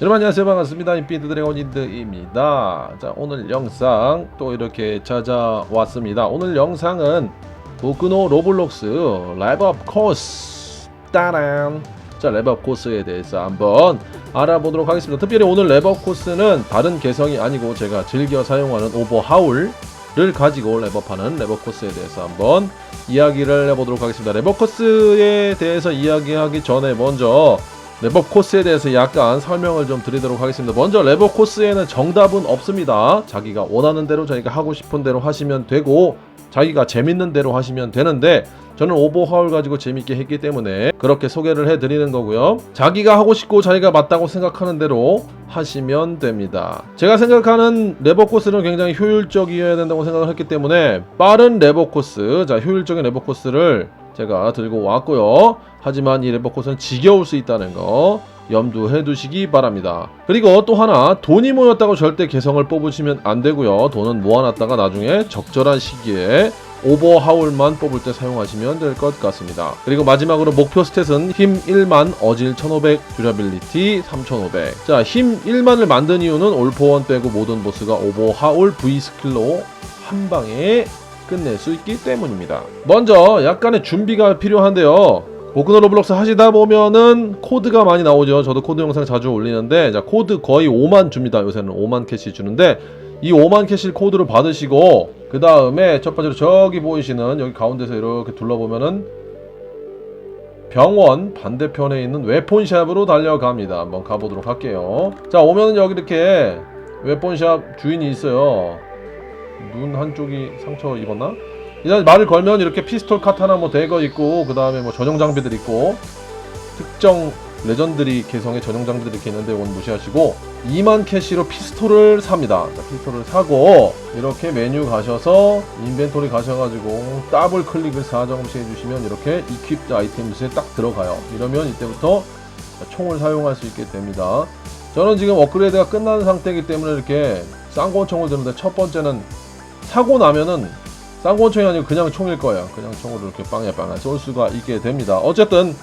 여러분 안녕하세요. 반갑습니다. 인피드 드래곤 인드입니다. 자 오늘 영상 또 이렇게 찾아왔습니다. 오늘 영상은 보크노 로블록스 랩업 코스 따란! 자 랩업 코스에 대해서 한번 알아보도록 하겠습니다. 특별히 오늘 랩업 코스는 다른 개성이 아니고 제가 즐겨 사용하는 오버하울을 가지고 랩업하는 랩업 코스에 대해서 한번 이야기를 해보도록 하겠습니다. 랩업 코스에 대해서 이야기하기 전에 먼저 랩업 코스에 대해서 약간 설명을 좀 드리도록 하겠습니다. 먼저 랩업 코스에는 정답은 없습니다. 자기가 원하는 대로 자기가 하고 싶은 대로 하시면 되고 자기가 재밌는 대로 하시면 되는데 저는 오버하울 가지고 재밌게 했기 때문에 그렇게 소개를 해드리는 거고요. 자기가 하고 싶고 자기가 맞다고 생각하는 대로 하시면 됩니다. 제가 생각하는 랩업 코스는 굉장히 효율적이어야 된다고 생각을 했기 때문에 빠른 랩업 코스, 자 효율적인 랩업 코스를 제가 들고 왔고요. 하지만 이 코스는 지겨울 수 있다는 거 염두해 두시기 바랍니다. 그리고 또 하나 돈이 모였다고 절대 개성을 뽑으시면 안 되고요. 돈은 모아놨다가 나중에 적절한 시기에 오버하울만 뽑을 때 사용하시면 될 것 같습니다. 그리고 마지막으로 목표 스탯은 힘 1만, 어질 1500, 듀라빌리티 3500. 자, 힘 1만을 만든 이유는 올포원 빼고 모든 보스가 오버하울 V 스킬로 한 방에 끝낼 수 있기 때문입니다. 먼저 약간의 준비가 필요한데요. 보크너 로블록스 하시다 보면은 코드가 많이 나오죠. 저도 코드 영상 자주 올리는데 자 코드 거의 5만 줍니다. 요새는 5만 캐시 주는데 이 5만 캐시 코드를 받으시고 그 다음에 첫 번째로 저기 보이시는 여기 가운데서 이렇게 둘러보면은 병원 반대편에 있는 웨폰샵으로 달려갑니다. 한번 가보도록 할게요. 자 오면은 여기 이렇게 웨폰샵 주인이 있어요. 눈 한쪽이 상처 입었나? 일단 말을 걸면 이렇게 피스톨 카타나 뭐 대거 있고 그 다음에 뭐 전용 장비들 있고 특정 레전드리 개성의 전용 장비들이 이렇게 있는데 이건 무시하시고 2만 캐시로 피스톨을 삽니다. 자, 피스톨을 사고 이렇게 메뉴 가셔서 인벤토리 가셔가지고 더블 클릭을 4점씩 해주시면 이렇게 이퀴프트 아이템스에 딱 들어가요. 이러면 이때부터 총을 사용할 수 있게 됩니다. 저는 지금 업그레이드가 끝난 상태이기 때문에 이렇게 쌍권총을 드는데 첫 번째는 사고 나면은 쌍권총이 아니고 그냥 총일 거예요. 그냥 총으로 이렇게 빵에 빵에 쏠 수가 있게 됩니다. 어쨌든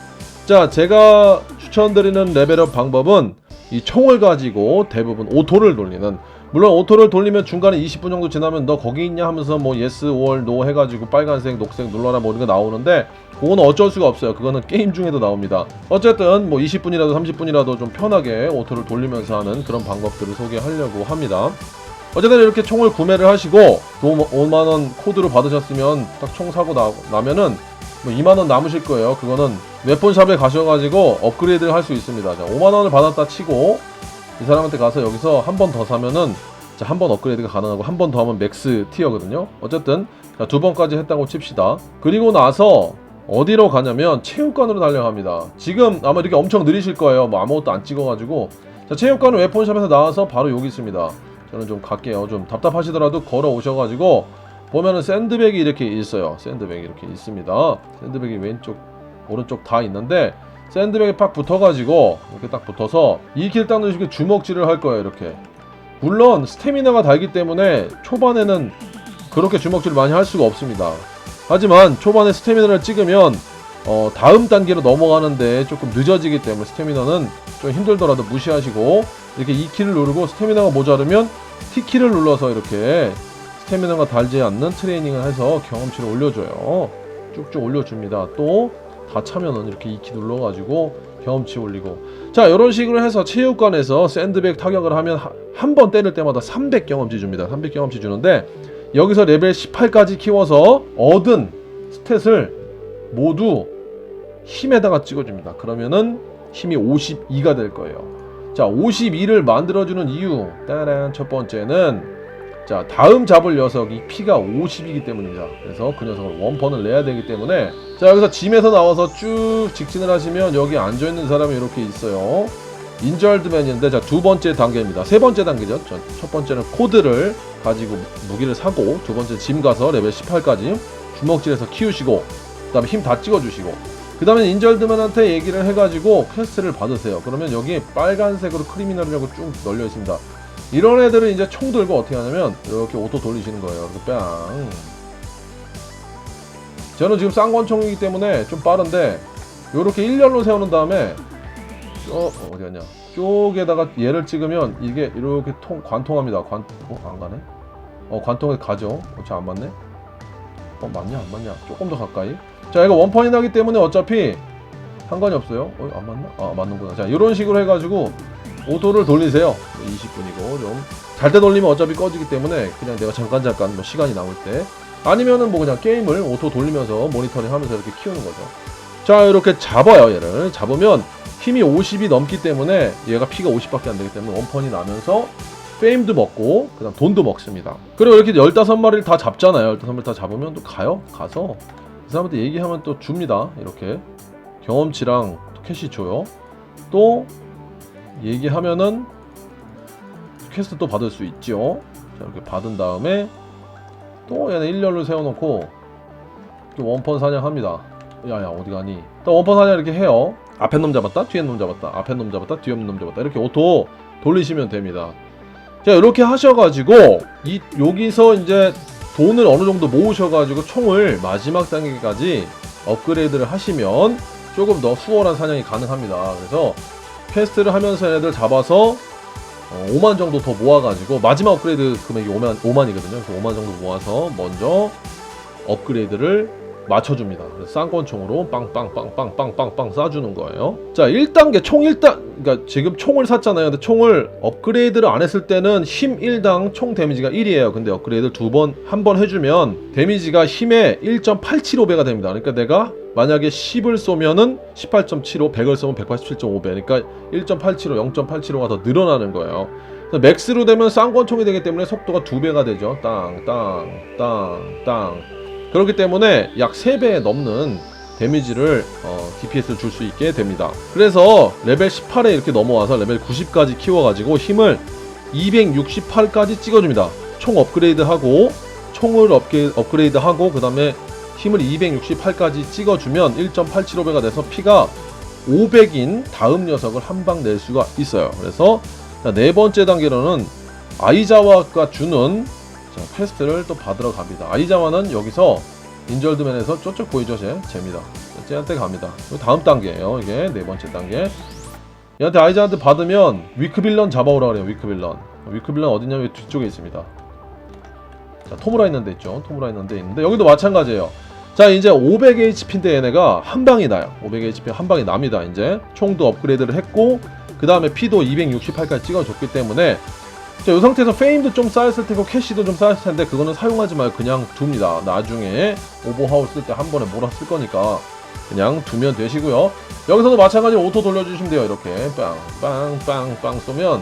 자 제가 추천드리는 레벨업 방법은 이 총을 가지고 대부분 오토를 돌리는 물론 오토를 돌리면 중간에 20분 정도 지나면 너 거기 있냐 하면서 뭐 예스 월노 해가지고 빨간색 녹색 눌러라 뭐 이런 거 나오는데 그거는 어쩔 수가 없어요 그거는 게임 중에도 나옵니다 어쨌든 뭐 20분이라도 30분이라도 좀 편하게 오토를 돌리면서 하는 그런 방법들을 소개하려고 합니다 어쨌든 이렇게 총을 구매를 하시고 5만원 코드를 받으셨으면 딱 총 사고 나, 나면은 뭐 2만원 남으실 거예요. 그거는 웨폰샵에 가셔가지고 업그레이드를 할 수 있습니다. 자 5만원을 받았다 치고 이 사람한테 가서 여기서 한 번 더 사면은 한 번 업그레이드가 가능하고 한 번 더 하면 맥스 티어거든요. 어쨌든 자, 두 번까지 했다고 칩시다. 그리고 나서 어디로 가냐면 체육관으로 달려갑니다. 지금 아마 이렇게 엄청 느리실 거예요. 뭐 아무것도 안 찍어가지고. 자 체육관은 웨폰샵에서 나와서 바로 여기 있습니다 저는 좀 갈게요. 좀 답답하시더라도 걸어 오셔가지고 보면은 샌드백이 이렇게 있어요. 샌드백이 이렇게 있습니다. 샌드백이 왼쪽 오른쪽 다 있는데 샌드백에 팍 붙어가지고 이렇게 딱 붙어서 2킬 딱 넣으시고 주먹질을 할 거예요 이렇게. 물론 스태미나가 달기 때문에 초반에는 그렇게 주먹질을 많이 할 수가 없습니다. 하지만 초반에 스태미나를 찍으면 어, 다음 단계로 넘어가는데 조금 늦어지기 때문에 스태미나는 좀 힘들더라도 무시하시고 이렇게 2키를 누르고 스태미나가 모자르면 T키를 눌러서 이렇게 스태미나가 달지 않는 트레이닝을 해서 경험치를 올려줘요. 쭉쭉 올려줍니다. 또 다 차면은 이렇게 2키 눌러가지고 경험치 올리고. 자 이런 식으로 해서 체육관에서 샌드백 타격을 하면 한 번 때릴 때마다 300 경험치 줍니다. 300 경험치 주는데 여기서 레벨 18까지 키워서 얻은 스탯을 모두 힘에다가 찍어줍니다. 그러면은 힘이 52가 될 거예요 자 52를 만들어주는 이유. 따란 첫 번째는 자 다음 잡을 녀석이 피가 50이기 때문입니다. 그래서 그 녀석을 원펀을 내야 되기 때문에 자 여기서 짐에서 나와서 쭉 직진을 하시면 여기 앉아있는 사람이 이렇게 있어요. 인절드맨인데 자 두 번째 단계입니다. 세 번째 단계죠. 자, 첫 번째는 코드를 가지고 무기를 사고 두 번째 짐 가서 레벨 18까지 주먹질에서 키우시고 그 다음에 힘 다 찍어주시고 그 다음에 인절드맨한테 얘기를 해가지고 퀘스트를 받으세요 그러면 여기 빨간색으로 크리미널이라고 쭉 널려 있습니다 이런 애들은 이제 총 들고 어떻게 하냐면 이렇게 오토 돌리시는 거예요. 이렇게 뺨. 저는 지금 쌍권총이기 때문에 좀 빠른데 이렇게 일렬로 세우는 다음에 어 어디 갔냐? 쪽에다가 얘를 찍으면 이게 이렇게 통 관통합니다. 관, 어, 안 가네? 어, 관통에 가죠. 어, 쟤안 맞네? 어, 맞냐, 안 맞냐? 조금 더 가까이. 자, 이거 원펀이 나기 때문에 어차피 상관이 없어요. 어, 안 맞나? 아, 맞는구나. 자, 이런 식으로 해가지고 오토를 돌리세요. 20분이고 좀. 잘 때 돌리면 어차피 꺼지기 때문에 그냥 내가 잠깐 잠깐 뭐 시간이 남을 때 아니면은 뭐 그냥 게임을 오토 돌리면서 모니터링 하면서 이렇게 키우는 거죠. 자, 이렇게 잡아요, 얘를. 잡으면 힘이 50이 넘기 때문에 얘가 피가 50밖에 안 되기 때문에 원펀이 나면서 페임도 먹고 그다음 돈도 먹습니다. 그리고 이렇게 15마리를 다 잡잖아요. 15마리 다 잡으면 또 가요. 가서 그 사람한테 얘기하면 또 줍니다. 이렇게 경험치랑 또 캐시 줘요. 또 얘기하면은 퀘스트 또 받을 수 있죠. 자, 이렇게 받은 다음에 또 얘는 일렬로 세워놓고 또 원펀 사냥합니다. 야야 어디 가니? 또 원펀 사냥 이렇게 해요. 앞에 놈 잡았다, 뒤에 놈 잡았다, 앞에 놈 잡았다, 뒤에 놈 잡았다 이렇게 오토 돌리시면 됩니다. 자 이렇게 하셔가지고 이 여기서 이제 돈을 어느 정도 모으셔가지고 총을 마지막 단계까지 업그레이드를 하시면 조금 더 수월한 사냥이 가능합니다. 그래서 퀘스트를 하면서 얘네들 잡아서 어, 5만 정도 더 모아가지고 마지막 업그레이드 금액이 5만 5만이거든요. 그래서 5만 정도 모아서 먼저 업그레이드를 맞춰줍니다. 쌍권총으로 빵빵빵빵빵빵빵 쏴주는 거예요. 자, 1단계 총 1단, 그러니까 지금 총을 샀잖아요. 근데 총을 업그레이드를 안 했을 때는 힘 1당 총 데미지가 1이에요. 근데 업그레이드 두 번, 한 번 해주면 데미지가 힘의 1.875배가 됩니다. 그러니까 내가 만약에 10을 쏘면은 18.75, 100을 쏘면 187.5배. 그러니까 1.875, 0.875가 더 늘어나는 거예요. 맥스로 되면 쌍권총이 되기 때문에 속도가 두 배가 되죠. 땅, 땅, 땅, 땅. 그렇기 때문에 약 3배 넘는 데미지를 어, DPS를 줄 수 있게 됩니다. 그래서 레벨 18에 이렇게 넘어와서 레벨 90까지 키워가지고 힘을 268까지 찍어줍니다. 총 업그레이드하고 총을 업게, 업그레이드하고 그 다음에 힘을 268까지 찍어주면 1.875배가 돼서 피가 500인 다음 녀석을 한 방 낼 수가 있어요. 그래서 자, 네 번째 단계로는 아이자와가 주는 자, 퀘스트를 또 받으러 갑니다. 아이자와는 여기서 인절드맨에서 쪽쪽 보이죠, 쟤? 쟤입니다. 쟤한테 갑니다. 다음 단계예요. 이게 네 번째 단계. 얘한테 아이자한테 받으면 위크빌런 잡아오라 그래요. 위크빌런. 위크빌런 어디냐면 뒤쪽에 있습니다. 자, 토무라 있는 데 있죠. 토무라 있는 데 있는데 여기도 마찬가지예요. 자, 이제 500HP인데 얘네가 한 방이 나요. 500HP 한 방이 납니다. 이제 총도 업그레이드를 했고 그 다음에 피도 268까지 찍어줬기 때문에 자, 이 상태에서 페임도 좀 쌓였을 테고 캐시도 좀 쌓였을 텐데 그거는 사용하지 말고 그냥 둡니다. 나중에 오버하울 쓸 때 한 번에 몰아 쓸 거니까 그냥 두면 되시고요. 여기서도 마찬가지로 오토 돌려주시면 돼요. 이렇게 빵빵빵빵 쏘면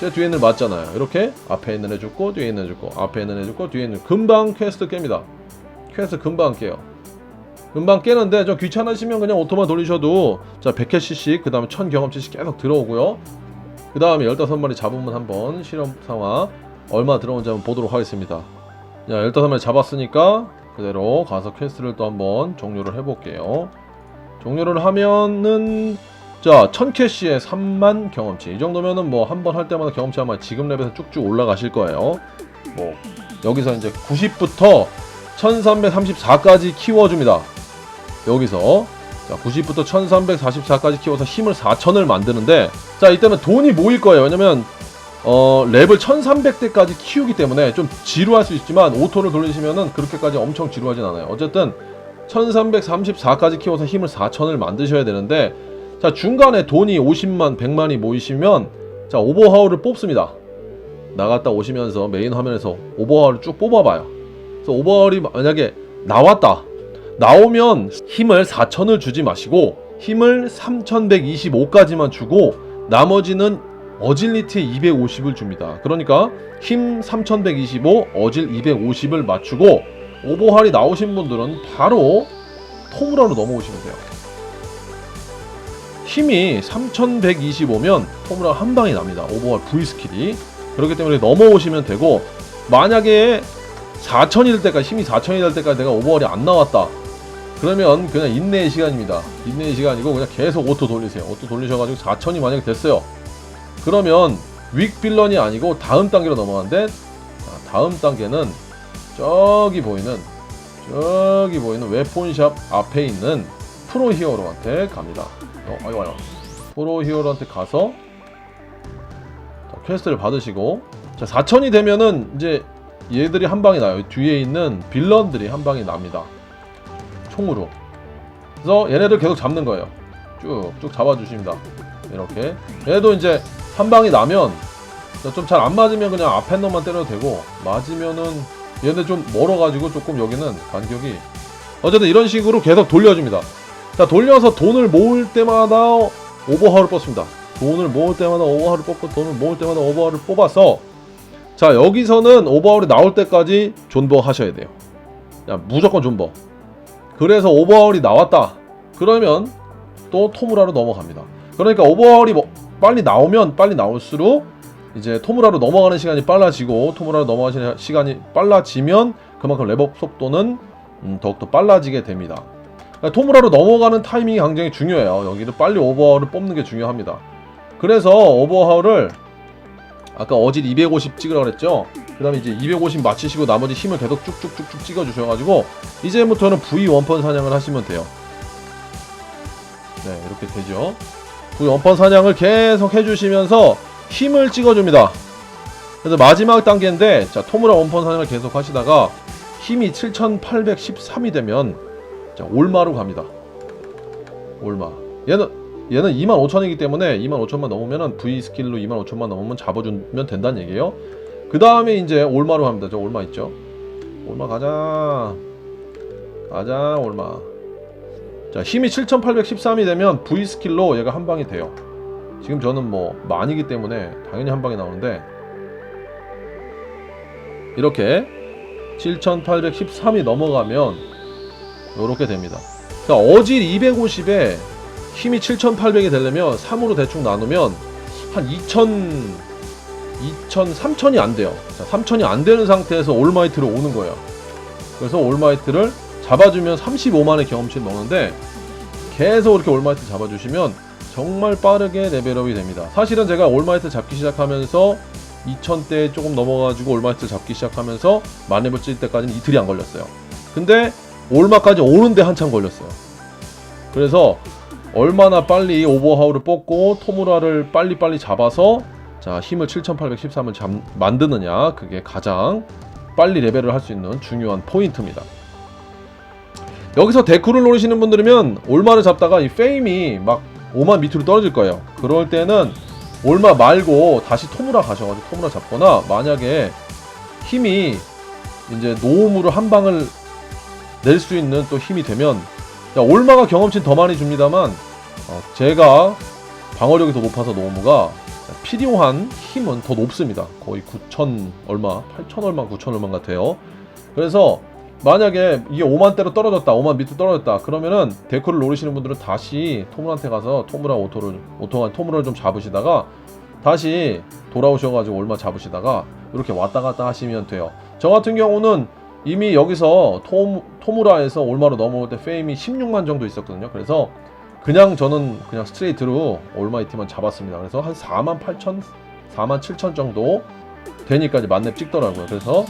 제 뒤에 있는 애 맞잖아요. 이렇게 앞에 있는 애 죽고 뒤에 있는 애 죽고 앞에 있는 애 죽고 뒤에 있는 애 금방 퀘스트 깹니다. 퀘스트 금방 깨요. 금방 깨는데 좀 귀찮으시면 그냥 오토만 돌리셔도 자 100캐시씩 그 다음에 1000 경험치씩 계속 들어오고요. 그 다음에 15마리 잡으면 한번 실험 상황 얼마 들어오는지 한번 보도록 하겠습니다. 자 15마리 잡았으니까 그대로 가서 퀘스트를 또 한번 종료를 해볼게요. 종료를 하면은 자 1000캐시에 3만 경험치 이 정도면은 뭐 한 번 할 때마다 경험치 아마 지금 랩에서 쭉쭉 올라가실 거예요. 뭐 여기서 이제 90부터 1334까지 키워줍니다. 여기서 자 90부터 1344까지 키워서 힘을 4000을 만드는데 자 이때는 돈이 모일 거예요. 왜냐면 어 랩을 1300대까지 키우기 때문에 좀 지루할 수 있지만 오토를 돌리시면은 그렇게까지 엄청 지루하진 않아요. 어쨌든 1334까지 키워서 힘을 4000을 만드셔야 되는데 자 중간에 돈이 50만 100만이 모이시면 자 오버하울을 뽑습니다. 나갔다 오시면서 메인 화면에서 오버하울을 쭉 뽑아봐요. 그래서 오버하울이 만약에 나왔다. 나오면 힘을 4000을 주지 마시고 힘을 3125까지만 주고 나머지는 어질리티 250을 줍니다. 그러니까 힘 3125, 어질 250을 맞추고 오버할이 나오신 분들은 바로 토무라로 넘어오시면 돼요. 힘이 3125면 토무라 한 방이 납니다. 오버할 V 스킬이. 그렇기 때문에 넘어오시면 되고 만약에 4000이 될 때까지 힘이 4000이 될 때까지 내가 오버할이 안 나왔다. 그러면 그냥 인내의 시간입니다. 인내의 시간이고 그냥 계속 오토 돌리세요. 오토 돌리셔가지고 4000이 만약에 됐어요. 그러면 윅 빌런이 아니고 다음 단계로 넘어가는데 자, 다음 단계는 저기 보이는 저기 보이는 웨폰샵 앞에 있는 프로 히어로한테 갑니다. 어, 아유 아유. 프로 히어로한테 가서 퀘스트를 받으시고 자 4천이 되면은 이제 얘들이 한 방이 나요 뒤에 있는 빌런들이 한 방이 납니다 총으로. 그래서 얘네들 계속 잡는 거예요. 쭉쭉 잡아주십니다. 이렇게. 얘도 이제 한 방이 나면 좀 잘 안 맞으면 그냥 앞에 놈만 때려도 되고 맞으면은 얘네 좀 멀어가지고 조금 여기는 간격이 어쨌든 이런 식으로 계속 돌려줍니다. 자 돌려서 돈을 모을 때마다 오버하울을 뽑습니다. 돈을 모을 때마다 오버하울을 뽑고 돈을 모을 때마다 오버하울을 뽑아서 자 여기서는 오버하울이 나올 때까지 존버 하셔야 돼요. 야 무조건 존버 그래서 오버하울이 나왔다. 그러면 또 토무라로 넘어갑니다. 그러니까 오버하울이 뭐 빨리 나오면 빨리 나올수록 이제 토무라로 넘어가는 시간이 빨라지고 토무라로 넘어가는 시간이 빨라지면 그만큼 랩업 속도는 음, 더욱더 빨라지게 됩니다. 그러니까 토무라로 넘어가는 타이밍이 굉장히 중요해요. 여기를 빨리 오버하울을 뽑는 게 중요합니다. 그래서 오버하울을 아까 어질 250 찍으라고 그랬죠 그 다음에 이제 250 맞추시고 나머지 힘을 계속 쭉쭉쭉쭉 찍어 주셔가지고 이제부터는 V 원펀 사냥을 하시면 돼요. 네 이렇게 되죠. V 원펀 사냥을 계속 해주시면서 힘을 찍어줍니다. 그래서 마지막 단계인데 자 토무라 원펀 사냥을 계속 하시다가 힘이 7813이 되면 자 올마로 갑니다. 올마. 얘는 얘는 25,000이기 때문에 25,000만 넘으면은 V 스킬로 25,000만 넘으면 잡아주면 된다는 얘기예요. 그 다음에 이제 올마로 합니다. 저 올마 있죠? 올마 가자. 가자 올마. 자 힘이 7,813이 되면 V 스킬로 얘가 한 방이 돼요. 지금 저는 뭐 만이기 때문에 당연히 한 방이 나오는데 이렇게 7,813이 넘어가면 이렇게 됩니다. 자 어질 250에 힘이 7,800이 되려면 3으로 대충 나누면 한 2,000, 2,000, 3,000이 안 돼요. 자, 3,000이 안 되는 상태에서 올마이트로 오는 거예요. 그래서 올마이트를 잡아주면 35만의 경험치를 먹는데 계속 이렇게 올마이트 잡아주시면 정말 빠르게 레벨업이 됩니다. 사실은 제가 올마이트 잡기 시작하면서 2000대 조금 넘어가지고 올마이트 잡기 시작하면서 만렙을 찔 때까지는 이틀이 안 걸렸어요. 근데 올마까지 오는데 한참 걸렸어요. 그래서 얼마나 빨리 오버하울을 뽑고 토무라를 빨리빨리 잡아서 자 힘을 7813을 잡, 만드느냐? 그게 가장 빨리 레벨을 할 수 있는 중요한 포인트입니다. 여기서 데쿠를 노리시는 분들이면 올마를 잡다가 이 페임이 막 5만 밑으로 떨어질 거예요. 그럴 때는 올마 말고 다시 토무라 가셔가지고 토무라 잡거나 만약에 힘이 이제 노움으로 한 방을 낼 수 있는 또 힘이 되면 야, 올마가 경험치 더 많이 줍니다만 어, 제가 방어력이 더 높아서 노무가 필요한 힘은 더 높습니다. 거의 9천 얼마, 8천 얼마, 9천 얼마 같아요. 그래서 만약에 이게 5만대로 떨어졌다, 5만 밑으로 떨어졌다, 그러면은 데코를 노리시는 분들은 다시 토물한테 가서 토물랑 오토를 오토가 토물을 좀 잡으시다가 다시 돌아오셔가지고 얼마 잡으시다가 이렇게 왔다 갔다 하시면 돼요. 저 같은 경우는 이미 여기서 토, 토무라에서 올마로 넘어올 때 페임이 16만 정도 있었거든요. 그래서 그냥 저는 그냥 스트레이트로 올마이티만 잡았습니다. 그래서 한 4만 8천, 4만 7천 정도 되니까 이제 만렙 찍더라고요. 그래서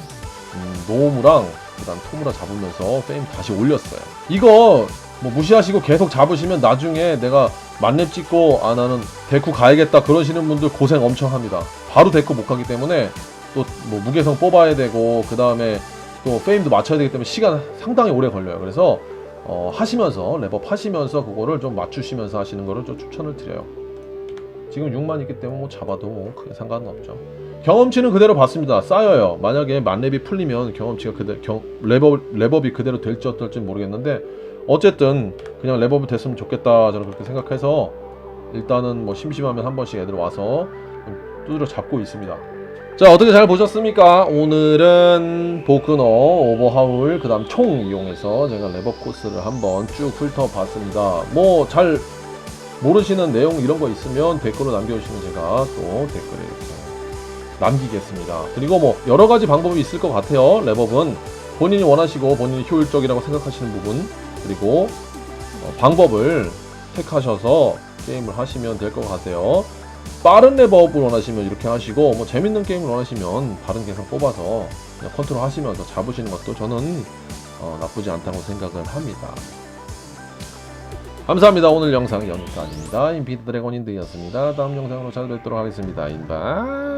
음, 노무랑 그다음 토무라 잡으면서 페임 다시 올렸어요. 이거 뭐 무시하시고 계속 잡으시면 나중에 내가 만렙 찍고 아 나는 데쿠 가야겠다 그러시는 분들 고생 엄청 합니다. 바로 데쿠 못 가기 때문에 또 뭐 무게성 뽑아야 되고 그 다음에 또 페임도 맞춰야 되기 때문에 시간 상당히 오래 걸려요. 그래서 어, 하시면서 랩업 하시면서 그거를 좀 맞추시면서 하시는 거를 좀 추천을 드려요. 지금 6만 있기 때문에 뭐 잡아도 뭐 크게 상관은 없죠. 경험치는 그대로 받습니다. 쌓여요. 만약에 만렙이 풀리면 경험치가 그대로 경, 랩업, 랩업이 그대로 될지 어떨지 모르겠는데 어쨌든 그냥 랩업이 됐으면 좋겠다 저는 그렇게 생각해서 일단은 뭐 심심하면 한 번씩 애들 와서 좀 두드려 잡고 있습니다. 자 어떻게 잘 보셨습니까? 오늘은 보크너 오버하울 그 다음 총 이용해서 제가 랩업 코스를 한번 쭉 훑어봤습니다. 뭐 잘 모르시는 내용 이런 거 있으면 댓글로 남겨주시면 제가 또 댓글에 이렇게 남기겠습니다. 그리고 뭐 여러 가지 방법이 있을 것 같아요 랩업은. 본인이 원하시고 본인이 효율적이라고 생각하시는 부분 그리고 어, 방법을 택하셔서 게임을 하시면 될 것 같아요 빠른 랩업을 원하시면 이렇게 하시고 뭐 재밌는 게임을 원하시면 다른 계산 뽑아서 그냥 컨트롤 하시면서 잡으시는 것도 저는 어, 나쁘지 않다고 생각을 합니다. 감사합니다. 오늘 영상 여기까지입니다. 인피드 드래곤 인드였습니다. 다음 영상으로 찾아뵙도록 하겠습니다. 인바